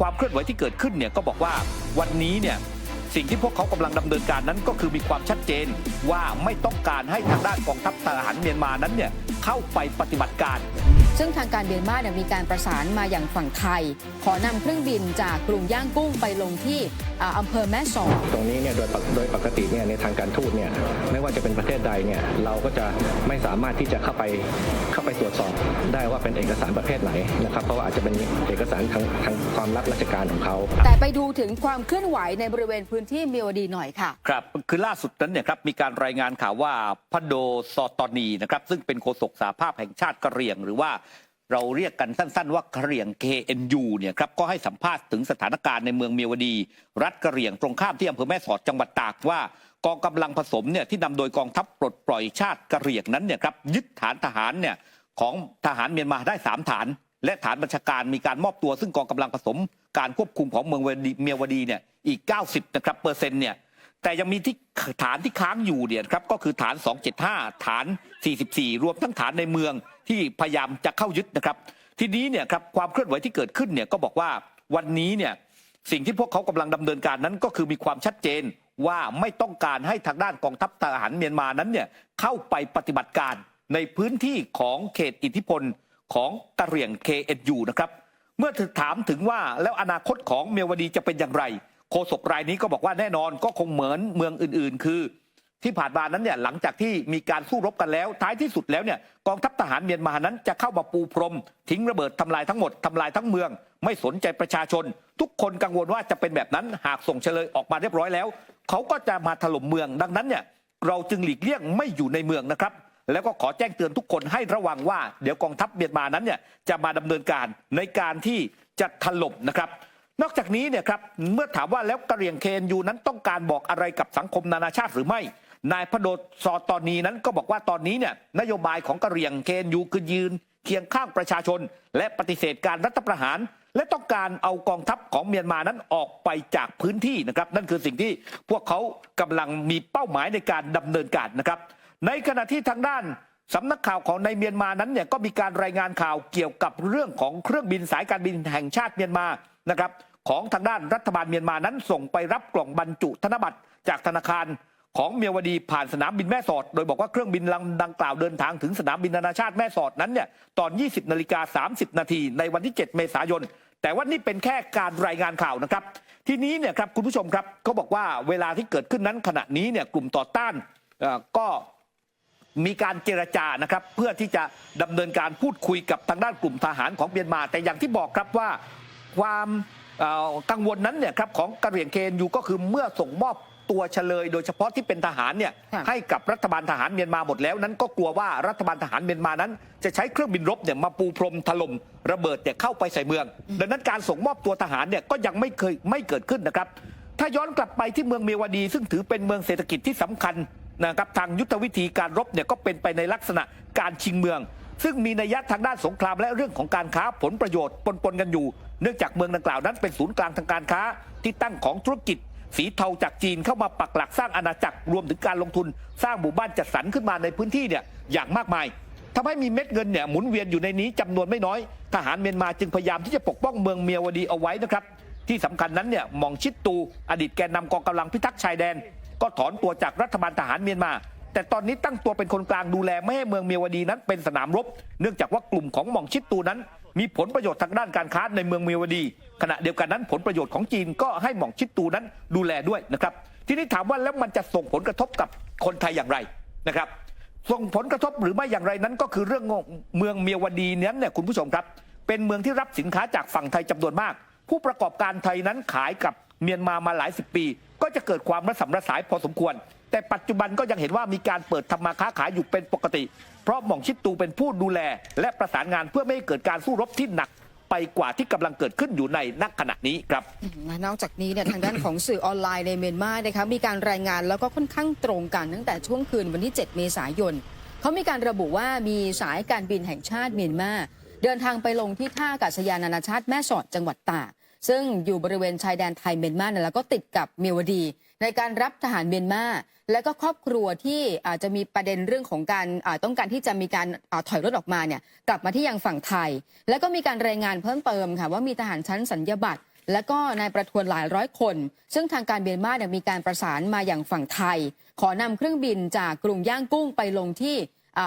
ความเคลื่อนไหวที่เกิดขึ้นเนี่ยก็บอกว่าวันนี้เนี่ยสิ่งที่พวกเขากำลังดำเนินการนั้นก็คือมีความชัดเจนว่าไม่ต้องการให้ทางด้านกองทัพทหารเมียนมานั้นเนี่ยเข้าไปปฏิบัติการ ซึ่งทางการเมียนมาเนี่ยมีการประสานมาอย่างฝั่งไทย ขอนำเครื่องบินจากกรุงย่างกุ้งไปลงที่อ่าอำเภอแม่สอดตรงนี้เนี่ยโดยปกโดยปกติเนี่ยในทางการทูตเนี่ยไม่ว่าจะเป็นประเทศใดเนี่ยเราก็จะไม่สามารถที่จะเข้าไปเข้าไปตรวจสอบได้ว่าเป็นเอกสารประเภทไหนนะครับเพราะว่าอาจจะเป็นเอกสารทางทางความลับราชการของเขา แต่ไปดูถึงความเคลื่อนไหวในบริเวณพื้นที่เมียวดีหน่อยค่ะครับคือล่าสุดนั้นเนี่ยครับมีการรายงานข่าวว่าพโดซอตอนีนะครับซึ่งเป็นโฆษกสาภาพแห่งชาติกะเหรี่ยง หรือว่า เราเรียกกันสั้น ๆ ว่ากะเหรี่ยง KNU เนี่ยครับก็ให้สัมภาษณ์ถึงสถานการณ์ในเมืองเมียวดี รัฐกะเหรี่ยงตรงข้ามที่อำเภอแม่สอดจังหวัดตากว่ากองกำลังผสมเนี่ยที่นำโดยกองทัพปลดปล่อยชาติกะเหรี่ยงนั้นเนี่ยครับยึดฐานทหารเนี่ยของทหารเมียนมาได้สามฐาน และฐานบัญชาการมีการมอบตัว ซึ่งกองกำลังผสม การควบคุมของเมืองเมียวดีเนี่ยอีก 90นะครับเปอร์เซ็นต์เนี่ยแต่ยังมีที่ฐานที่ค้างอยู่เนี่ยครับก็คือฐาน 275 ฐาน 44 รวมทั้งฐานในเมือง ที่พยายามจะเข้ายึดนะครับ ทีนี้เนี่ยครับความเคลื่อนไหวที่เกิดขึ้นเนี่ยก็บอกว่าวันนี้เนี่ยสิ่งที่พวกเขากำลังดำเนินการนั้นก็คือมีความชัดเจนว่าไม่ต้องการให้ทางด้านกองทัพทหารเมียนมานั้นเนี่ยเข้าไปปฏิบัติการในพื้นที่ของเขตอิทธิพลของกะเหรี่ยง KNU นะครับเมื่อถึงถามถึงว่าแล้วอนาคตของเมียวดีจะเป็นอย่างไร โฆษกรายนี้ก็บอกว่าแน่นอนก็คงเหมือนเมืองอื่น ๆ คือ ที่ผ่านมานั้นเนี่ยหลังจากที่มีการสู้รบกันแล้ว ท้ายที่สุดแล้วเนี่ยกองทัพทหารเมียนมานั้นจะเข้ามาปูพรม ทิ้งระเบิดทำลายทั้งหมดทำลายทั้งเมือง ไม่สนใจประชาชน ทุกคนกังวลว่าจะเป็นแบบนั้นหากส่งเฉลยออกมาเรียบร้อยแล้ว เขาก็จะมาถล่มเมืองดังนั้นเนี่ยเราจึงหลีกเลี่ยงไม่อยู่ในเมืองนะครับ แล้วก็ขอแจ้งเตือนทุกคนให้ระวังว่า เดี๋ยวกองทัพเมียนมานั้นเนี่ยจะมาดำเนินการในการที่จะถล่มนะครับนอกจากนี้เนี่ยครับเมื่อถามว่าแล้วกะเหรี่ยงเคนยูนั้นต้องการบอกอะไรกับสังคมนานาชาติหรือไม่ นายพโดซอตอนนีนั้นก็บอกว่าตอนนี้เนี่ยนโยบายของกะเหรี่ยงเคนยูคือยืนเคียงข้างประชาชน และปฏิเสธการรัฐประหาร และต้องการเอากองทัพของเมียนมานั้นออกไปจากพื้นที่นะครับนั่นคือสิ่งที่พวกเขากำลังมีเป้าหมายในการดำเนินการนะครับในขณะที่ทางด้านสำนักข่าวของในเมียนมานั้นเนี่ยก็มีการรายงานข่าวเกี่ยวกับเรื่องของเครื่องบินสายการบินแห่งชาติเมียนมานะครับของทางด้านรัฐบาลเมียนมานั้นส่งไปรับกล่องบรรจุธนบัตรจากธนาคาร ของเมียวดีผ่านสนามบินแม่สอด โดยบอกว่าเครื่องบินลำดังกล่าวเดินทางถึงสนามบินนานาชาติแม่สอดนั้นเนี่ยตอน 20นาฬิกา30 นาทีในวันที่ 7 เมษายน แต่ว่านี่เป็นแค่การรายงานข่าวนะครับ ทีนี้เนี่ยครับคุณผู้ชมครับเขาบอกว่าเวลาที่เกิดขึ้นนั้นขณะนี้เนี่ยกลุ่มต่อต้านก็มีการเจรจานะครับเพื่อที่จะดำเนินการพูดคุยกับทางด้านกลุ่มทหารของเมียนมา แต่อย่างที่บอกครับว่าความกังวลนั้นเนี่ยครับของกะเหรี่ยงเคนยูก็คือเมื่อส่งมอบ ตัวเฉลย โดยเฉพาะที่เป็นทหารเนี่ยค่ะ ให้กับรัฐบาลทหารเมียนมาหมดแล้ว นั้นก็กลัวว่ารัฐบาลทหารเมียนมานั้น จะใช้เครื่องบินรบเนี่ยมาปูพรมถล่มระเบิดเนี่ยเข้าไปใส่เมือง ดังนั้นการส่งมอบตัวทหารเนี่ยก็ยังไม่เคยไม่เกิดขึ้นนะครับ ถ้าย้อนกลับไปที่เมืองเมียวดี ซึ่งถือเป็นเมืองเศรษฐกิจที่สำคัญนะครับทางยุทธวิธีการรบเนี่ยก็เป็นไปในลักษณะการชิงเมือง ซึ่งมีนัยยะทางด้านสงครามและเรื่องของการค้าผลประโยชน์ปนๆกันอยู่ เนื่องจากเมืองดังกล่าวนั้นเป็นศูนย์กลางทางการค้าที่ตั้งของธุรกิจ สีเทาจากจีนเข้ามาปักหลักสร้างอาณาจักรรวมถึงการลงทุน สร้างหมู่บ้านจัดสรรขึ้นมาในพื้นที่เนี่ยอย่างมากมายทำให้มีเม็ดเงินเนี่ยหมุนเวียนอยู่ในนี้จำนวนไม่น้อย ทหารเมียนมาจึงพยายามที่จะปกป้องเมืองเมียวดีเอาไว้นะครับ ที่สำคัญนั้นเนี่ยมองชิดตู อดีตแกนนำกองกำลังพิทักษ์ชายแดน ก็ถอนตัวจากรัฐบาลทหารเมียนมา แต่ตอนนี้ตั้งตัวเป็นคนกลางดูแลไม่ให้เมืองเมียวดีนั้นเป็นสนามรบ เนื่องจากว่ากลุ่มของหม่องชิดตูนั้น มีผลประโยชน์ทางด้านการค้าในเมืองเมียวดี ขณะเดียวกันนั้นผลประโยชน์ของจีนก็ให้หม่องชิดตูนั้นดูแลด้วยนะครับ ทีนี้ถามว่าแล้วมันจะส่งผลกระทบกับคนไทยอย่างไรนะครับส่งผลกระทบหรือไม่อย่างไรนั้นก็คือเรื่องเมืองเมียวดีนั้นเนี่ยคุณผู้ชมครับ เป็นเมืองที่รับสินค้าจากฝั่งไทยจำนวนมาก ผู้ประกอบการไทยนั้นขายกับเมียนมามาหลายสิบปี ก็จะเกิดความระสำระสายพอสมควร แต่ปัจจุบันก็ยังเห็นว่ามีการเปิดทำมาค้าขายอยู่เป็นปกติ เพราะหม่องชิดตูเป็นผู้ดูแล และประสานงานเพื่อไม่ให้เกิดการสู้รบที่หนักไปกว่าที่กำลังเกิดขึ้นอยู่ในนักขณะนี้ครับ นอกจากนี้เนี่ยทางด้านของสื่อออนไลน์ในเมียนมานะคะมีการรายงานแล้วก็ค่อนข้างตรงกันตั้งแต่ช่วงคืนวันที่ 7 เมษายนเขามีการระบุว่ามีสายการบินแห่งชาติเมียนมาเดินทางไปลงที่ท่าอากาศยานนานาชาติแม่สอดจังหวัดตากซึ่งอยู่บริเวณชายแดนไทยเมียนมาเนี่ยแล้วก็ติดกับเมียวดี ในการรับทหารเมียนมา และก็ครอบครัวที่อาจจะมีประเด็นเรื่องของการต้องการที่จะมีการอาถอยรถออกมาเนี่ยกลับมาที่ยังฝั่งไทย แล้วก็มีการรายงานเพิ่มเติมค่ะว่ามีทหารชั้นสัญญาบัตรและก็นายประทวนหลายร้อยคน ซึ่งทางการเบียนมาเนี่ยมีการประสานมาอย่างฝั่งไทย ขอนำเครื่องบินจากกรุงย่างกุ้งไปลงที่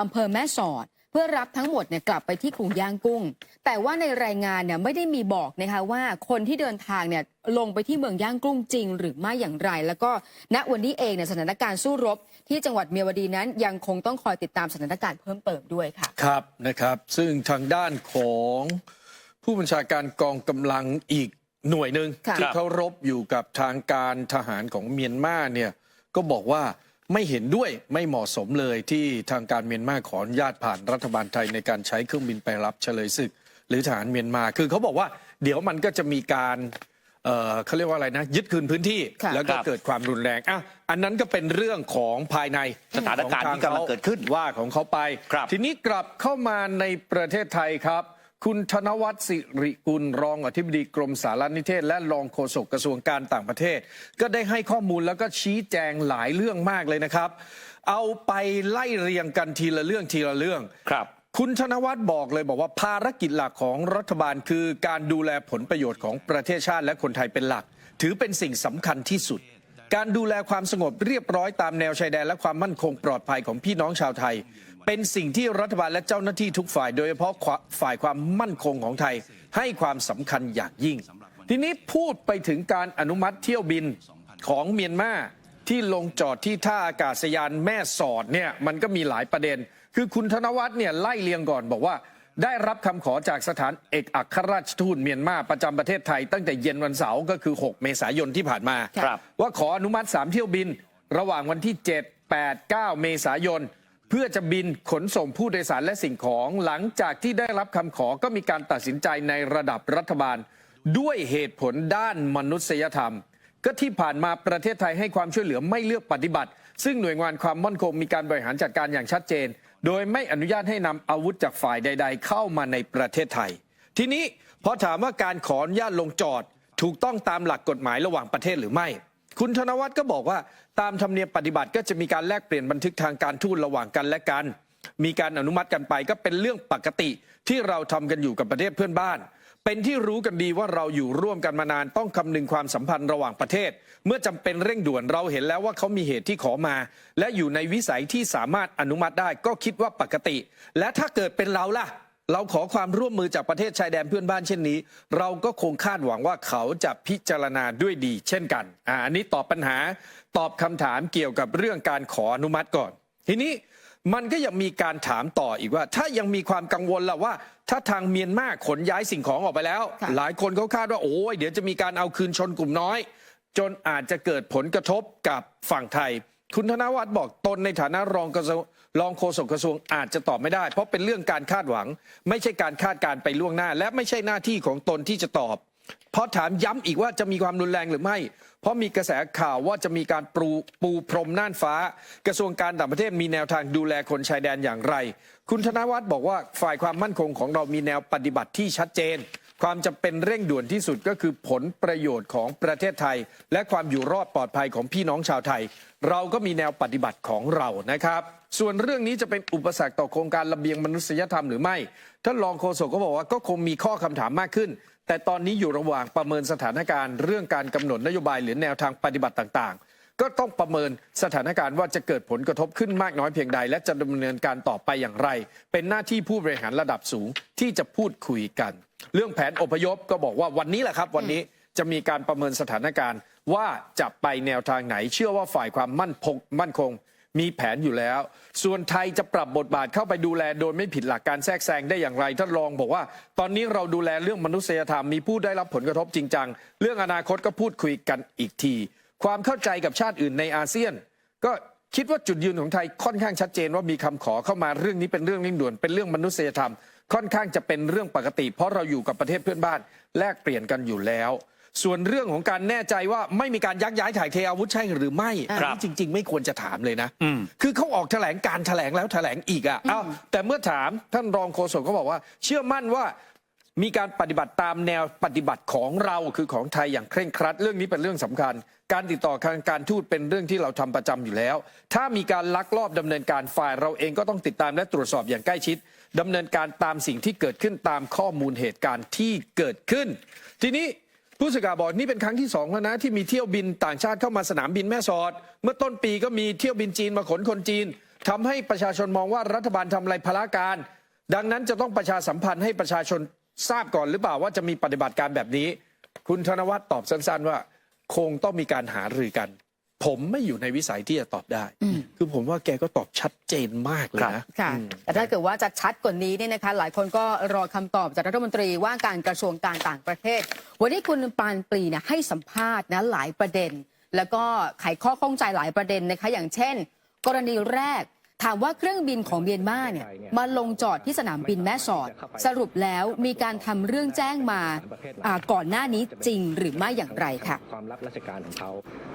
อำเภอแม่สอด พื่อรับทั้งหมดเนี่ยกลับไปที่กรุงย่างกุ้ง แต่ว่าในรายงานเนี่ยไม่ได้มีบอกนะคะว่าคนที่เดินทางเนี่ยลงไปที่เมืองย่างกุ้งจริง หรือไม่อย่างไร แล้วก็ณวันนี้เองเนี่ยสถานการณ์สู้รบ ที่จังหวัดเมียวดีนั้นยังคงต้องคอยติดตามสถานการณ์เพิ่มเติมด้วยค่ะครับนะครับ ซึ่งทางด้านของผู้บัญชาการกองกำลังอีกหน่วยหนึ่งค่ะที่เขารบอยู่กับทางการทหารของเมียนมาเนี่ยก็บอกว่า ไม่เห็นด้วยไม่เหมาะสมเลยที่ทางการเมียนมาขออนุญาตผ่านรัฐบาลไทยในการใช้เครื่องบินไปรับเฉลยศึก หรือทหารเมียนมา คือเขาบอกว่าเดี๋ยวมันก็จะมีการเอ่อเขาเรียกว่าอะไรนะ ยึดคืนพื้นที่ค่ะแล้วก็ครับเกิดความรุนแรงอะอันนั้นก็เป็นเรื่องของภายในสถานการณ์ที่กำลังเกิดขึ้นว่าของเขาไปครับทีนี้กลับเข้ามาในประเทศไทยครับ คุณธนวัฒน์สิริกุลรองอธิบดีกรมสารนิเทศ และรองโฆษกกระทรวงการต่างประเทศ ก็ได้ให้ข้อมูลแล้วก็ชี้แจงหลายเรื่องมากเลยนะครับ เอาไปไล่เรียงกันทีละเรื่องทีละเรื่องครับคุณธนวัฒน์บอกเลยบอกว่าภารกิจหลักของรัฐบาลคือการดูแลผลประโยชน์ของประเทศชาติและคนไทยเป็นหลัก ถือเป็นสิ่งสำคัญที่สุด การดูแลความสงบเรียบร้อยตามแนวชายแดนและความมั่นคงปลอดภัยของพี่น้องชาวไทย เป็นสิ่งที่รัฐบาลและเจ้าหน้าที่ทุกฝ่าย โดยเฉพาะฝ่ายความมั่นคงของไทยให้ความสำคัญอย่างยิ่ง ทีนี้พูดไปถึงการอนุมัติเที่ยวบินของเมียนมาที่ลงจอดที่ท่าอากาศยานแม่สอดเนี่ยมันก็มีหลายประเด็น คือคุณธนวัฒน์เนี่ยไล่เลียงก่อนบอกว่าได้รับคำขอจากสถานเอกอัครราชทูตเมียนมาประจำประเทศไทย ตั้งแต่เย็นวันเสาร์ก็คือ 6 เมษายนที่ผ่านมาครับว่าขออนุมัติ 3 เที่ยวบิน ระหว่างวันที่ 7 8 9 เมษายน เพื่อจะบินขนส่งผู้โดยสารและสิ่งของ หลังจากที่ได้รับคำขอก็มีการตัดสินใจในระดับรัฐบาล ด้วยเหตุผลด้านมนุษยธรรม ก็ที่ผ่านมาประเทศไทยให้ความช่วยเหลือไม่เลือกปฏิบัติ ซึ่งหน่วยงานความมั่นคงมีการบริหารจัดการอย่างชัดเจน โดยไม่อนุญาตให้นำอาวุธจากฝ่ายใด ๆ เข้ามาในประเทศไทย ทีนี้พอถามว่าการขออนุญาตลงจอด ถูกต้องตามหลักกฎหมายระหว่างประเทศหรือไม่ คุณธนวัฒน์ก็บอกว่า ตามธรรมเนียมปฏิบัติก็จะมีการแลกเปลี่ยนบันทึกทางการทูตระหว่างกันและกัน มีการอนุมัติกันไปก็เป็นเรื่องปกติที่เราทำกันอยู่กับประเทศเพื่อนบ้าน เป็นที่รู้กันดีว่าเราอยู่ร่วมกันมานานต้องคำนึงความสัมพันธ์ระหว่างประเทศ เมื่อจำเป็นเร่งด่วนเราเห็นแล้วว่าเขามีเหตุที่ขอมา และอยู่ในวิสัยที่สามารถอนุมัติได้ก็คิดว่าปกติ และถ้าเกิดเป็นเราล่ะ เราขอความร่วมมือจากประเทศชายแดนเพื่อนบ้านเช่นนี้ เราก็คงคาดหวังว่าเขาจะพิจารณาด้วยดี เช่นกันอ่าอันนี้ตอบปัญหาตอบคำถามเกี่ยวกับเรื่องการขออนุมัติก่อน ทีนี้มันก็ยังมีการถามต่ออีกว่า ถ้ายังมีความกังวลล่ะว่า ถ้าทางเมียนมาขนย้ายสิ่งของออกไปแล้วค่ะหลายคนเขาคาดว่าโอ้ยเดี๋ยวจะมีการเอาคืนชนกลุ่มน้อย จนอาจจะเกิดผลกระทบกับฝั่งไทย คุณธนวัฒน์บอกตนในฐานะรองกระทรวงรองโฆษกกระทรวงอาจจะตอบไม่ได้ เพราะเป็นเรื่องการคาดหวัง ไม่ใช่การคาดการไปล่วงหน้า และไม่ใช่หน้าที่ของตนที่จะตอบ เพราะถามย้ำอีกว่าจะมีความรุนแรงหรือไม่ เพราะมีกระแสข่าวว่าจะมีการปูปูพรมน่านฟ้า กระทรวงการต่างประเทศมีแนวทางดูแลคนชายแดนอย่างไร คุณธนวัฒน์บอกว่าฝ่ายความมั่นคงของเรามีแนวปฏิบัติที่ชัดเจน ความจำเป็นเร่งด่วนที่สุดก็คือผลประโยชน์ของประเทศไทย และความอยู่รอดปลอดภัยของพี่น้องชาวไทย เราก็มีแนวปฏิบัติของเรานะครับ ส่วนเรื่องนี้จะเป็นอุปสรรคต่อโครงการระเบียงมนุษยธรรมหรือไม่ท่านรองโฆษกก็บอกว่าก็คงมีข้อคำถามมากขึ้น แต่ตอนนี้อยู่ระหว่างประเมินสถานการณ์เรื่องการกำหนดนโยบายหรือแนวทางปฏิบัติต่างๆ ก็ต้องประเมินสถานการณ์ว่าจะเกิดผลกระทบขึ้นมากน้อยเพียงใด และจะดำเนินการต่อไปอย่างไร เป็นหน้าที่ผู้บริหารระดับสูงที่จะพูดคุยกัน เรื่องแผนอพยพก็บอกว่าวันนี้แหละครับ วันนี้จะมีการประเมินสถานการณ์ว่าจะไปแนวทางไหน เชื่อว่าฝ่ายความมั่นคงมั่นคง มีแผนอยู่แล้ว ส่วนไทยจะปรับบทบาทเข้าไปดูแลโดยไม่ผิดหลักการแทรกแซงได้อย่างไรท่านรองบอกว่า ตอนนี้เราดูแลเรื่องมนุษยธรรมมีผู้ได้รับผลกระทบจริงจังเรื่องอนาคตก็พูดคุยกันอีกที ความเข้าใจกับชาติอื่นในอาเซียน ก็คิดว่าจุดยืนของไทยค่อนข้างชัดเจนว่ามีคำขอเข้ามาเรื่องนี้เป็นเรื่องเร่งด่วนเป็นเรื่องมนุษยธรรม ค่อนข้างจะเป็นเรื่องปกติ เพราะเราอยู่กับประเทศเพื่อนบ้านแลกเปลี่ยนกันอยู่แล้ว ส่วนเรื่องของการแน่ใจว่าไม่มีการยักย้ายถ่ายเทอาวุธใช่หรือไม่อันครับนี้จริง ๆ ไม่ควรจะถามเลยนะอืมคือเขาออกแถลงการแถลงแล้วแถลงอีกอะอ้าวแต่เมื่อถามท่านรองโฆษกก็บอกว่า เชื่อมั่นว่า มีการปฏิบัติตามแนวปฏิบัติของเราคือของไทยอย่างเคร่งครัด เรื่องนี้เป็นเรื่องสำคัญ การติดต่อทางการทูตเป็นเรื่องที่เราทำประจำอยู่แล้ว ถ้ามีการลักลอบดำเนินการฝ่ายเราเองก็ต้องติดตามและตรวจสอบอย่างใกล้ชิดดำเนินการตามสิ่งที่เกิดขึ้นตามข้อมูลเหตุการณ์ที่เกิดขึ้น ทีนี้ผู้สื่อข่าวบอกนี่เป็นครั้งที่สองแล้วนะที่มีเที่ยวบินต่างชาติเข้ามาสนามบินแม่สอด เมื่อต้นปีก็มีเที่ยวบินจีนมาขนคนจีนทำให้ประชาชนมองว่ารัฐบาลทำอะไรพละการ ดังนั้นจะต้องประชาสัมพันธ์ให้ประชาชน ทราบก่อนหรือเปล่าว่าจะมีปฏิบัติการแบบนี้ คุณธนวัฒน์ตอบสั้น ๆ ว่า คงต้องมีการหารือกัน ผมไม่อยู่ในวิสัยที่จะตอบได้ คือผมว่าแกก็ตอบชัดเจนมากเลยนะค่ะแต่ถ้าเกิดว่าจะชัดกว่านี้เนี่ยนะคะ หลายคนก็รอคำตอบจากรัฐมนตรีว่าการกระทรวงการต่างประเทศ วันนี้คุณปานปรีเนี่ยให้สัมภาษณ์นะหลายประเด็น แล้วก็ไขข้อข้องใจหลายประเด็นนะคะอย่างเช่น กรณีแรก ถามว่าเครื่องบินของเมียนมาเนี่ยมาลงจอดที่สนามบินแม่สอด สรุปแล้วมีการทำเรื่องแจ้งมาก่อนหน้านี้จริงหรือไม่อย่างไรค่ะความลับราชการของเขา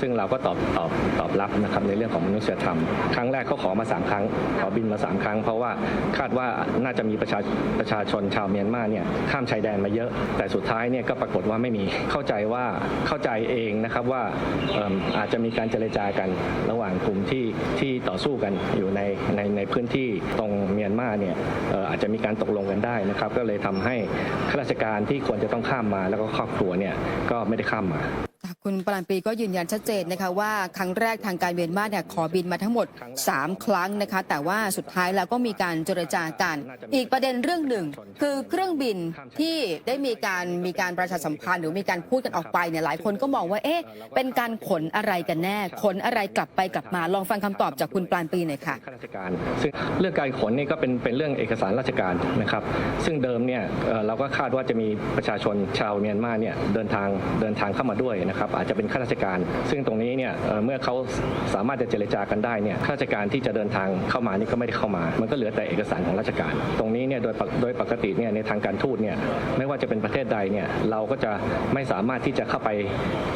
ซึ่งเราก็ตอบตอบตอบรับนะครับในเรื่องของมนุษยธรรม ครั้งแรกเขาขอมาสามครั้งขอบินมาสามครั้ง เพราะว่าคาดว่าน่าจะมีประชาประชาชนชาวเมียนมาเนี่ยข้ามชายแดนมาเยอะ แต่สุดท้ายเนี่ยก็ปรากฏว่าไม่มีเข้าใจว่าเข้าใจเองนะครับว่าเอิ่มอาจจะมีการเจรจากันระหว่างกลุ่มที่ที่ต่อสู้กันอยู่ในในในพื้นที่ตรงเมียนมาเนี่ยเอ่ออาจจะมีการตกลงกันได้นะครับ ก็เลยทำให้ข้าราชการที่ควรจะต้องข้ามมาแล้วก็ครอบครัวเนี่ยก็ไม่ได้ข้ามมา คุณปรานปีก็ยืนยันชัดเจนนะคะว่าครั้งแรกทางการเมียนมาเนี่ยขอบินมาทั้งหมด 3 ครั้งนะคะ แต่ว่าสุดท้ายแล้วก็มีการเจรจากัน อีกประเด็นเรื่องหนึ่ง คือเครื่องบินที่ได้มีการมีการประชาสัมพันธ์หรือมีการพูดกันออกไปเนี่ยหลายคนก็มองว่าเอ๊ะเป็นการขนอะไรกันแน่ ขนอะไรกลับไปกลับมาลองฟังคำตอบจากคุณปรานปีหน่อยค่ะข้าราชการซึ่งเรื่องการขนนี่ก็เป็นเป็นเรื่องเอกสารราชการนะครับ ซึ่งเดิมเนี่ยเอ่อเราก็คาดว่าจะมีประชาชนชาวเมียนมาเนี่ยเดินทางเดินทางเข้ามาด้วยนะครับอาจจะเป็นข้าราชการ ซึ่งตรงนี้เนี่ยเมื่อเขาสามารถจะเจรจากันได้เนี่ยข้าราชการที่จะเดินทางเข้ามานี่ก็ไม่ได้เข้ามา มันก็เหลือแต่เอกสารของราชการ ตรงนี้เนี่ยโดยปกโดยปกติเนี่ยในทางการทูตเนี่ยไม่ว่าจะเป็นประเทศใดเนี่ยเราก็จะไม่สามารถที่จะเข้าไป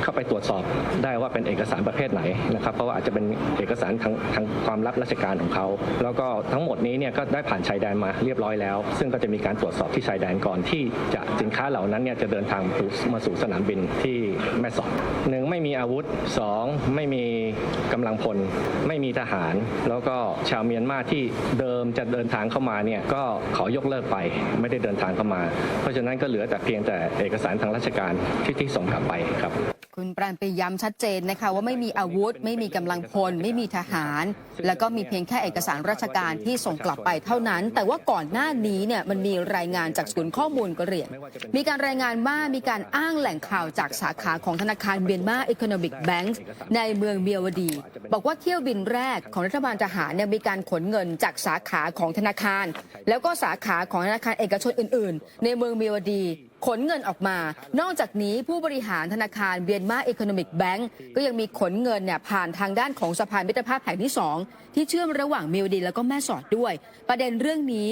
เข้าไปตรวจสอบได้ว่าเป็นเอกสารประเภทไหนนะครับเพราะว่าอาจจะเป็นเอกสารทางทางความลับราชการของเขา แล้วก็ทั้งหมดนี้เนี่ยก็ได้ผ่านชายแดนมาเรียบร้อยแล้ว ซึ่งก็จะมีการตรวจสอบที่ชายแดนก่อนที่จะสินค้าเหล่านั้นเนี่ยจะเดินทางมาสู่สนามบินที่แม่สอดหนึ่งไม่มีอาวุธสองไม่มีกำลังพล ไม่มีทหาร แล้วก็ชาวเมียนมาที่เดิมจะเดินทางเข้ามาเนี่ยก็ขอยกเลิกไปไม่ได้เดินทางเข้ามา เพราะฉะนั้นก็เหลือแต่เพียงแต่เอกสารทางราชการที่ที่ส่งกลับไปครับ คุณปราณปีย้ำชัดเจนนะคะว่าไม่มีอาวุธ ไม่มีกำลังพล ไม่มีทหาร แล้วก็มีเพียงแค่เอกสารราชการที่ส่งกลับไปเท่านั้น แต่ว่าก่อนหน้านี้เนี่ยมันมีรายงานจากศูนย์ข้อมูลกระเหรี่ยงมีการรายงานว่ามีการอ้างแหล่งข่าวจากสาขาของธนาคารเมียนมาอี o n นมิกแบงก์ในเมืองเมียวดี บอกว่าเที่ยวบินแรกของรัฐบาลทหารเนี่ยมีการขนเงินจากสาขาของธนาคาร แล้วก็สาขาของธนาคารเอกชนอื่น ๆ ในเมืองเมียวดี ขนเงินออกมา นอกจากนี้ผู้บริหารธนาคารเบียนมาอี o n นมิกแบงก์ก็ยังมีขนเงินเนี่ยผ่านทางด้านของสะพานมิตรภาพแห่งที่ 2 ที่เชื่อมระหว่างเมียวดีแล้วก็แม่สอดด้วย ประเด็นเรื่องนี้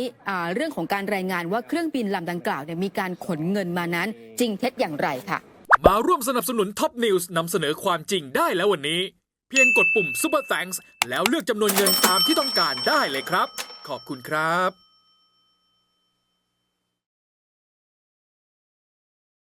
เรื่องของการรายงานว่าเครื่องบินลำดังกล่าวเนี่ยมีการขนเงินมานั้น จริงเท็จอย่างไรค่ะ มาร่วมสนับสนุนท็อปนิวส์นำเสนอความจริงได้แล้ววันนี้ เพียงกดปุ่ม Super Thanks แล้วเลือกจำนวนเงินตามที่ต้องการได้เลยครับ ขอบคุณครับ